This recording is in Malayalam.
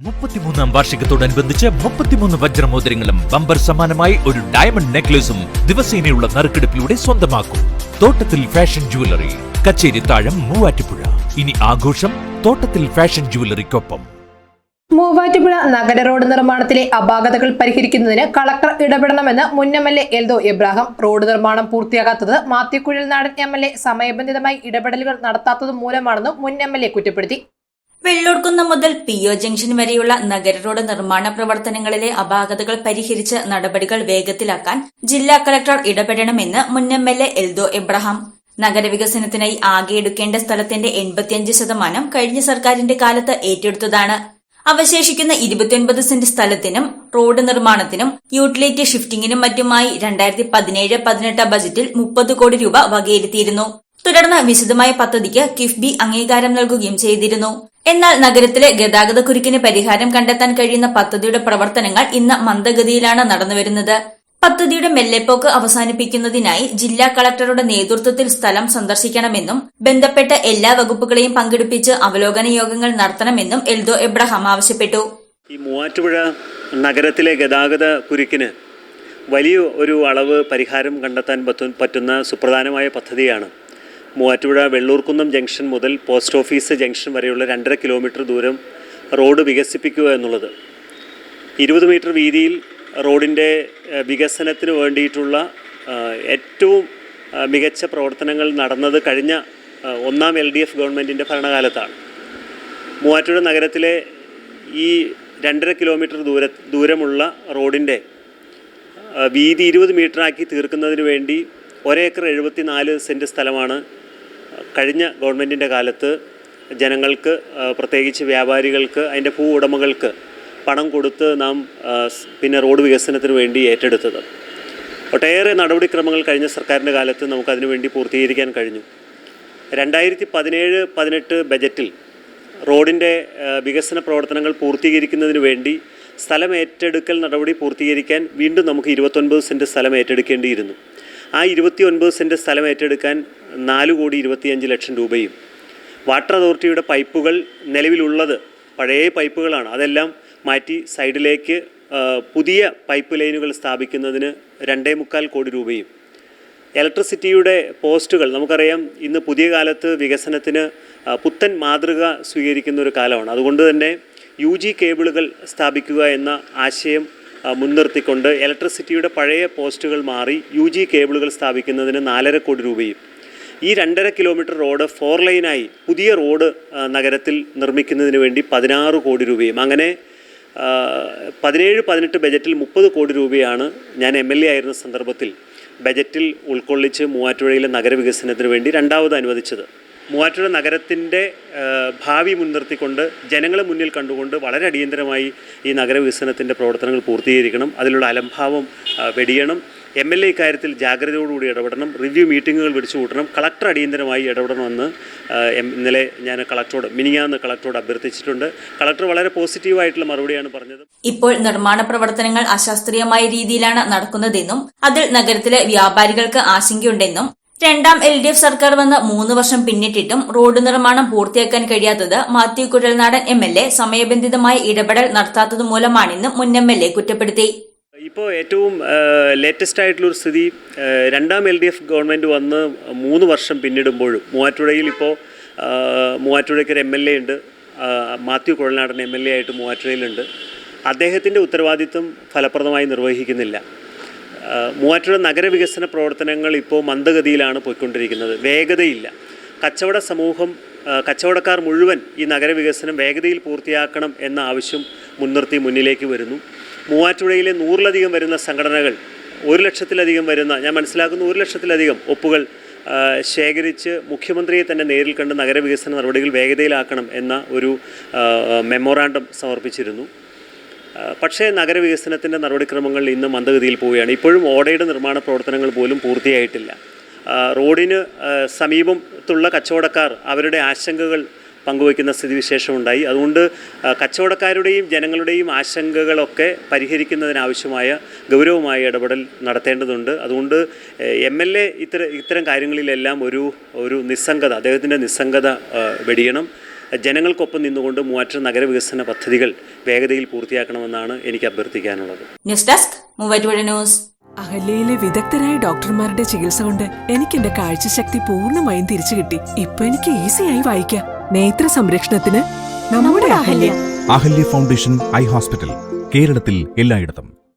മുപ്പത്തിമൂന്നാം വാർഷികത്തോടനുബന്ധിച്ച് മുപ്പത്തിമൂന്ന് വജ്രമോതിരങ്ങളും ബമ്പർ സമാനമായി ഒരു ഡയമണ്ട് നെക്ലേസും ദിവസേനയുള്ള നറുക്കെടുപ്പിലൂടെ സ്വന്തമാക്കും. തോട്ടത്തിൽ ഫാഷൻ ജുവലറി കച്ചേരി താഴം മൂവാറ്റുപുഴ. ഇനി ആഘോഷം തോട്ടത്തിൽ ഫാഷൻ ജുവലറിക്കൊപ്പം മൂവാറ്റുപുഴ നഗര റോഡ് നിർമ്മാണത്തിലെ അപാകതകൾ പരിഹരിക്കുന്നതിന് കളക്ടർ ഇടപെടണമെന്ന് മുൻ M L A Eldho Abraham road നിർമ്മാണം പൂർത്തിയാകാത്തത് മാത്യുക്കുഴൽ നാടൻ എം എൽ എ സമയബന്ധിതമായി ഇടപെടലുകൾ നടത്താത്തത് മൂലമാണെന്നും മുൻ എം എൽ എ കുറ്റപ്പെടുത്തി. വെള്ളൂർകുന്നം മുതൽ പി ഒ ജംഗ്ഷൻ വരെയുള്ള നഗര റോഡ് നിർമ്മാണ പ്രവർത്തനങ്ങളിലെ അപാകതകൾ പരിഹരിച്ച് നടപടികൾ വേഗത്തിലാക്കാൻ ജില്ലാ കളക്ടർ ഇടപെടണമെന്ന് മുൻ M L A Eldho Abraham. നഗരവികസനത്തിനായി ആകെ എടുക്കേണ്ട സ്ഥലത്തിന്റെ എൺപത്തിയഞ്ച് ശതമാനം കഴിഞ്ഞ സർക്കാരിന്റെ കാലത്ത് ഏറ്റെടുത്തതാണ്. അവശേഷിക്കുന്ന ഇരുപത്തിയൊൻപത് സെന്റ് സ്ഥലത്തിനും റോഡ് നിർമ്മാണത്തിനും യൂട്ടിലിറ്റി ഷിഫ്റ്റിംഗിനും മറ്റുമായി രണ്ടായിരത്തി പതിനേഴ് പതിനെട്ട് ബജറ്റിൽ മുപ്പത് കോടി രൂപ വകയിരുത്തിയിരുന്നു. തുടർന്ന് വിശദമായ പദ്ധതിക്ക് കിഫ്ബി അംഗീകാരം നൽകുകയും ചെയ്തിരുന്നു. എന്നാൽ നഗരത്തിലെ ഗതാഗത കുരുക്കിന് പരിഹാരം കണ്ടെത്താൻ കഴിയുന്ന പദ്ധതിയുടെ പ്രവർത്തനങ്ങൾ ഇന്ന് മന്ദഗതിയിലാണ് നടന്നുവരുന്നത്. പദ്ധതിയുടെ മെല്ലെപ്പോക്ക് അവസാനിപ്പിക്കുന്നതിനായി ജില്ലാ കളക്ടറുടെ നേതൃത്വത്തിൽ സ്ഥലം സന്ദർശിക്കണമെന്നും ബന്ധപ്പെട്ട എല്ലാ വകുപ്പുകളെയും പങ്കെടുപ്പിച്ച് അവലോകന യോഗങ്ങൾ നടത്തണമെന്നും എൽദോ എബ്രഹാം ആവശ്യപ്പെട്ടു. ഈ മൂവാറ്റുപുഴ നഗരത്തിലെ ഗതാഗത കുരുക്കിന് വലിയ ഒരു അളവ് പരിഹാരം കണ്ടെത്താൻ പറ്റുന്ന സുപ്രധാനമായ പദ്ധതിയാണ്. മൂവാറ്റുപുഴ വെള്ളൂർക്കുന്നം ജംഗ്ഷൻ മുതൽ പോസ്റ്റ് ഓഫീസ് ജംഗ്ഷൻ വരെയുള്ള രണ്ടര കിലോമീറ്റർ ദൂരം റോഡ് വികസിപ്പിക്കുക എന്നുള്ളത്. ഇരുപത് മീറ്റർ വീതിയിൽ റോഡിന്റെ വികസനത്തിന് വേണ്ടിയിട്ടുള്ള ഏറ്റവും മികച്ച പ്രവർത്തനങ്ങൾ നടന്നത് കഴിഞ്ഞ ഒന്നാം എൽ ഡി എഫ് ഗവൺമെന്റിന്റെ ഭരണകാലത്താണ്. മൂവാറ്റുപുഴ നഗരത്തിലെ ഈ രണ്ടര കിലോമീറ്റർ ദൂര ദൂരമുള്ള റോഡിന്റെ വീതി ഇരുപത് മീറ്ററാക്കി തീർക്കുന്നതിന് വേണ്ടി ഒരേക്കർ എഴുപത്തി നാല് സെന്റ് സ്ഥലമാണ് കഴിഞ്ഞ ഗവൺമെന്റിന്റെ കാലത്ത് ജനങ്ങൾക്ക് പ്രത്യേകിച്ച് വ്യാപാരികൾക്ക് അതിന്റെ ഭൂ ഉടമകൾക്ക് പണം കൊടുത്ത് നാം പിന്നെ റോഡ് വികസനത്തിന് വേണ്ടി ഏറ്റെടുത്തത്. ഒട്ടേറെ നടപടിക്രമങ്ങൾ കഴിഞ്ഞ സർക്കാരിന്റെ കാലത്ത് നമുക്കതിനു വേണ്ടി പൂർത്തീകരിക്കാൻ കഴിഞ്ഞു. രണ്ടായിരത്തി പതിനേഴ് പതിനെട്ട് ബജറ്റിൽ റോഡിന്റെ വികസന പ്രവർത്തനങ്ങൾ പൂർത്തീകരിക്കുന്നതിന് വേണ്ടി സ്ഥലം ഏറ്റെടുക്കൽ നടപടി പൂർത്തീകരിക്കാൻ വീണ്ടും നമുക്ക് ഇരുപത്തൊൻപത് സെന്റ് സ്ഥലം ഏറ്റെടുക്കേണ്ടിയിരുന്നു. ആ ഇരുപത്തി ഒൻപത് സെന്റ് സ്ഥലം ഏറ്റെടുക്കാൻ നാല് കോടി ഇരുപത്തിയഞ്ച് ലക്ഷം രൂപയും. വാട്ടർ അതോറിറ്റിയുടെ പൈപ്പുകൾ നിലവിലുള്ളത് പഴയ പൈപ്പുകളാണ്. അതെല്ലാം മാറ്റി സൈഡിലേക്ക് പുതിയ പൈപ്പ് ലൈനുകൾ സ്ഥാപിക്കുന്നതിന് രണ്ടേ മുക്കാൽ കോടി രൂപയും. ഇലക്ട്രിസിറ്റിയുടെ പോസ്റ്റുകൾ നമുക്കറിയാം ഇന്ന് പുതിയ കാലത്ത് വികസനത്തിന് പുത്തൻ മാതൃക സ്വീകരിക്കുന്ന ഒരു കാലമാണ്. അതുകൊണ്ട് തന്നെ യു ജി കേബിളുകൾ സ്ഥാപിക്കുക എന്ന ആശയം മുൻനിർത്തിക്കൊണ്ട് ഇലക്ട്രിസിറ്റിയുടെ പഴയ പോസ്റ്റുകൾ മാറി യു ജി കേബിളുകൾ സ്ഥാപിക്കുന്നതിന് നാലര കോടി രൂപയും. ഈ രണ്ടര കിലോമീറ്റർ റോഡ് ഫോർ ലൈനായി പുതിയ റോഡ് നഗരത്തിൽ നിർമ്മിക്കുന്നതിന് വേണ്ടി പതിനാറ് കോടി രൂപയും. അങ്ങനെ പതിനേഴ് പതിനെട്ട് ബജറ്റിൽ മുപ്പത് കോടി രൂപയാണ് ഞാൻ എം എൽ എ ആയിരുന്ന സന്ദർഭത്തിൽ ബജറ്റിൽ ഉൾക്കൊള്ളിച്ച് മൂവാറ്റുപുഴയിലെ നഗരവികസനത്തിന് വേണ്ടി രണ്ടാമത് അനുവദിച്ചത്. മൂവാറ്റുപുഴ നഗരത്തിന്റെ ഭാവി മുൻനിർത്തിക്കൊണ്ട് ജനങ്ങളെ മുന്നിൽ കണ്ടുകൊണ്ട് വളരെ അടിയന്തരമായി ഈ നഗരവികസനത്തിന്റെ പ്രവർത്തനങ്ങൾ പൂർത്തീകരിക്കണം. അതിലുള്ള അലംഭാവം വെടിയണം. എം എൽ എ ഇക്കാര്യത്തിൽ ജാഗ്രതയോടുകൂടി ഇടപെടണം. റിവ്യൂ മീറ്റിങ്ങുകൾ വിളിച്ചു കൂട്ടണം കളക്ടർ അടിയന്തരമായി ഇടപെടണമെന്ന് ഇന്നലെ ഞാൻ കളക്ടറോട് മിനിങ്ങാന്ന് കളക്ടറോട് അഭ്യർത്ഥിച്ചിട്ടുണ്ട്. കളക്ടർ വളരെ പോസിറ്റീവായിട്ടുള്ള മറുപടിയാണ് പറഞ്ഞത്. ഇപ്പോൾ നിർമ്മാണ പ്രവർത്തനങ്ങൾ അശാസ്ത്രീയമായ രീതിയിലാണ് നടക്കുന്നതെന്നും അതിൽ നഗരത്തിലെ വ്യാപാരികൾക്ക് ആശങ്കയുണ്ടെന്നും രണ്ടാം എൽ ഡി എഫ് സർക്കാർ വന്ന് മൂന്ന് വർഷം പിന്നിട്ടിട്ടും റോഡ് നിർമ്മാണം പൂർത്തിയാക്കാൻ കഴിയാത്തത് Mathew Kuzhalnadan M L A സമയബന്ധിതമായ ഇടപെടൽ നടത്താത്തത് മൂലമാണെന്നും മുൻ എം എൽ എ കുറ്റപ്പെടുത്തി. ഇപ്പോൾ ഏറ്റവും ലേറ്റസ്റ്റ് ആയിട്ടുള്ളൊരു സ്ഥിതി രണ്ടാം എൽ ഡി എഫ് ഗവൺമെന്റ് വന്ന് മൂന്ന് വർഷം പിന്നിടുമ്പോഴും മൂവാറ്റുപുഴയിൽ ഇപ്പോൾ ആ, മൂവാറ്റുപുഴയ്ക്ക് ഒരു എം എൽ എ ഉണ്ട് Mathew Kuzhalnadan M L A ആയിട്ട് മൂവാറ്റുപുഴയിലുണ്ട്. അദ്ദേഹത്തിന്റെ ഉത്തരവാദിത്വം ഫലപ്രദമായി നിർവഹിക്കുന്നില്ല. മൂവാറ്റുപുഴ നഗരവികസന പ്രവർത്തനങ്ങൾ ഇപ്പോൾ മന്ദഗതിയിലാണ് പോയിക്കൊണ്ടിരിക്കുന്നത്. വേഗതയില്ല. കച്ചവട സമൂഹം കച്ചവടക്കാർ മുഴുവൻ ഈ നഗരവികസനം വേഗതയിൽ പൂർത്തിയാക്കണം എന്ന ആവശ്യം മുൻനിർത്തി മുന്നിലേക്ക് വരുന്നു. മൂവാറ്റുപുഴയിലെ നൂറിലധികം വരുന്ന സംഘടനകൾ ഒരു ലക്ഷത്തിലധികം വരുന്ന ഞാൻ മനസ്സിലാക്കുന്ന ഒരു ലക്ഷത്തിലധികം ഒപ്പുകൾ ശേഖരിച്ച് മുഖ്യമന്ത്രിയെ തന്നെ നേരിൽ കണ്ട് നഗരവികസന നടപടികൾ വേഗതയിലാക്കണം എന്ന ഒരു മെമ്മോറാണ്ടം സമർപ്പിച്ചിരുന്നു. പക്ഷേ നഗരവികസനത്തിന്റെ നടപടിക്രമങ്ങൾ ഇന്ന് മന്ദഗതിയിൽ പോവുകയാണ്. ഇപ്പോഴും ഓടയുടെ നിർമ്മാണ പ്രവർത്തനങ്ങൾ പോലും പൂർത്തിയായിട്ടില്ല. റോഡിന് സമീപത്തുള്ള കച്ചവടക്കാർ അവരുടെ ആശങ്കകൾ പങ്കുവയ്ക്കുന്ന സ്ഥിതിവിശേഷമുണ്ടായി. അതുകൊണ്ട് കച്ചവടക്കാരുടെയും ജനങ്ങളുടെയും ആശങ്കകളൊക്കെ പരിഹരിക്കുന്നതിനാവശ്യമായ ഗൗരവമായ ഇടപെടൽ നടത്തേണ്ടതുണ്ട്. അതുകൊണ്ട് എം എൽ എ ഇത്തരം ഇത്തരം കാര്യങ്ങളിലെല്ലാം ഒരു ഒരു നിസ്സംഗത അദ്ദേഹത്തിന്റെ നിസ്സംഗത വെടിയണം. ജനങ്ങൾക്കൊപ്പം നിന്നുകൊണ്ട് നഗര നഗരവികസന പദ്ധതികൾ വേഗതയിൽ പൂർത്തിയാക്കണമെന്നാണ് എനിക്ക് അഭ്യർത്ഥിക്കാനുള്ളത്. News desk news. അഹല്യയിലെ വിദഗ്ധരായ ഡോക്ടർമാരുടെ ചികിത്സ കൊണ്ട് എനിക്ക് എന്റെ കാഴ്ചശക്തി പൂർണമായും തിരിച്ചു കിട്ടി. ഇപ്പൊ എനിക്ക് ഈസിയായി വായിക്കാം. നേത്ര സംരക്ഷണത്തിന് നമ്മുടെ Ahalya. Ahalya foundation eye hospital കേരളത്തിൽ എല്ലായിടത്തും.